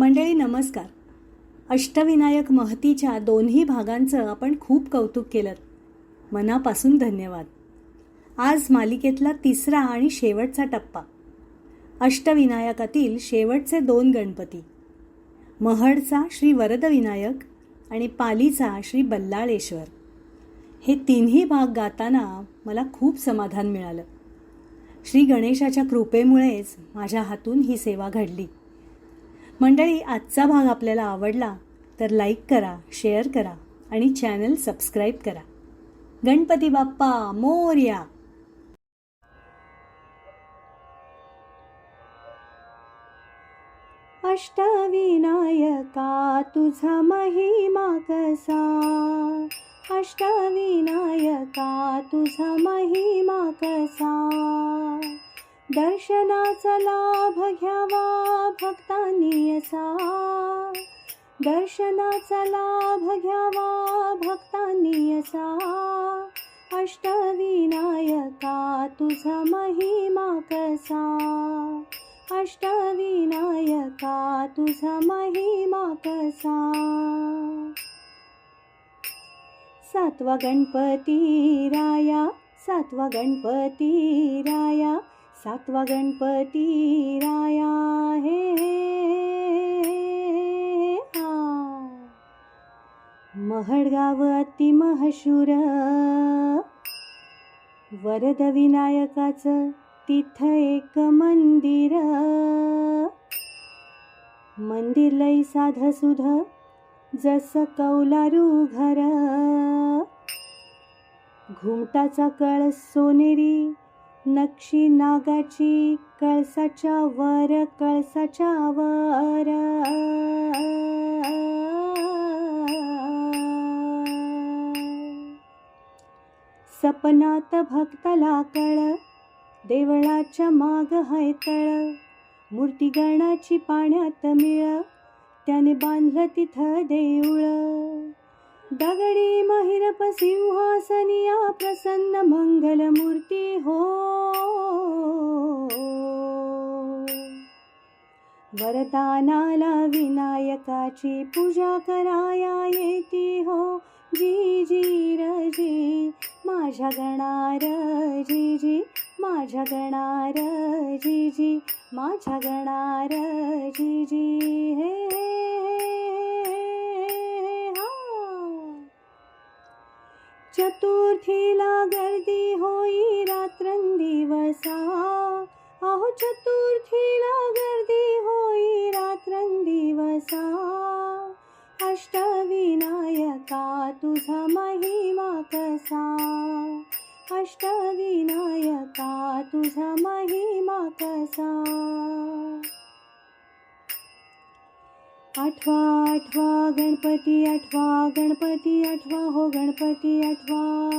मंडळी नमस्कार. अष्टविनायक महतीच्या दोन्ही भागांचं आपण खूप कौतुक केलं. मनापासून धन्यवाद. आज मालिकेतला तिसरा आणि शेवटचा टप्पा. अष्टविनायकातील शेवटचे दोन गणपती. महडचा श्री वरदविनायक आणि पालीचा श्री बल्लाळेश्वर. हे तिन्ही भाग गाताना मला खूप समाधान मिळालं. श्री गणेशाच्या कृपेमुळेच माझ्या हातून ही सेवा घडली. मंडळी आजचा भाग आपल्याला आवडला तर लाईक करा शेअर करा आणि चॅनल सबस्क्राईब करा. गणपती बाप्पा मोर्या अष्टविनायका तुझा महिमा कसा? अष्टविनायका तुझा महिमा कसा? दर्शनाचा लाभ घ्यावा भक्तांनी असा. दर्शनाचा लाभ घ्यावा भक्तांनी असा. अष्टविनायका तुझा महिमा कसा? अष्टविनायका तुझा महिमा कसा? सातवा गणपती राया सातवा गणपती राया सातवा गणपती राया हे महडगाव अति महशूर वरद विनायकाचं तिथं एक मंदिर. मंदिर लई साध सुध जसं कौलारू घर. घुमटाचा कळस सोनेरी नक्षी नागाची कळसाच्या वर कळसाच्या वर. सपनात भक्ताला कळ देवळाच्या माग हाय तळ. मूर्ती गणाची पाण्यात मिळ त्याने बांधलं तिथं देऊळ. दगडी महिरप सिंहासनिया प्रसन्न मंगलमूर्ती हो. वरदानाला विनायकाची पूजा कराया येती हो. जी जी रजी माझ्या गणार जी जी माझ्या गणार जी जी माझ्या गणार जी जी हे हा. चतुर्थीला गर्दी होई रात्रंदिवसा. अहो चतुर्थीला गर्दी होई रात्रंदिवसा. अष्टविनायका तुझा महिमा कसा? अष्टविनायका तुझा महिमा कसा? आठवा आठवा गणपती आठवा गणपती आठवा हो गणपती आठवा.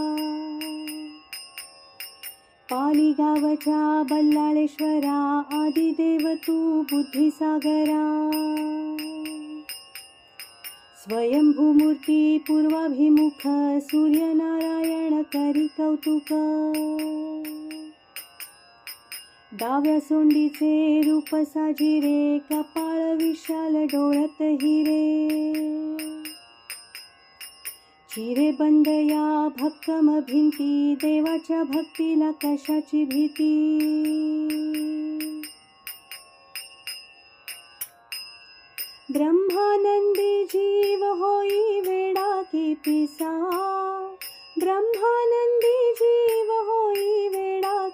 पाली गावच्या बल्लाळेश्वरा आदिदेव तू बुद्धिसागरा. स्वयंभूमूर्ती पूर्वाभिमुख सूर्यनारायण करी कौतुक. डाव्या सोंडीचे रूप साजिरे कपाळ विशाल डोळत हिरे. चिरे बंद या भक्कम भिंती देवाच्या भक्तीला कशाची भीती? ब्रह्मानंदी जीव होई वेडा की पिसा. ब्रह्मानंदी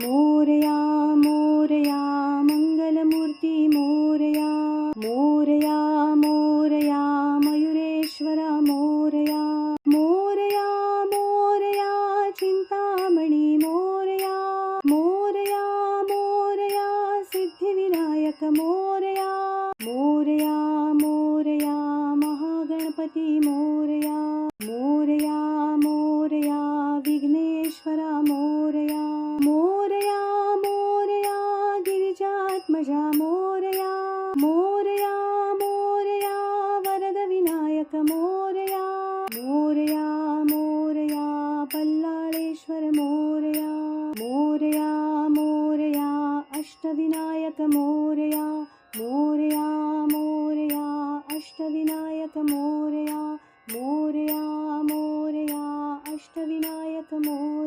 मोरया मोरया मोरया मोरया मोरया पल्लाळेश्वर मोरया मोरया मोरया अष्टविनायक मोरया मोरया मोरया अष्टविनायक मोरया मोरया मोरया अष्टविनायक मोरया।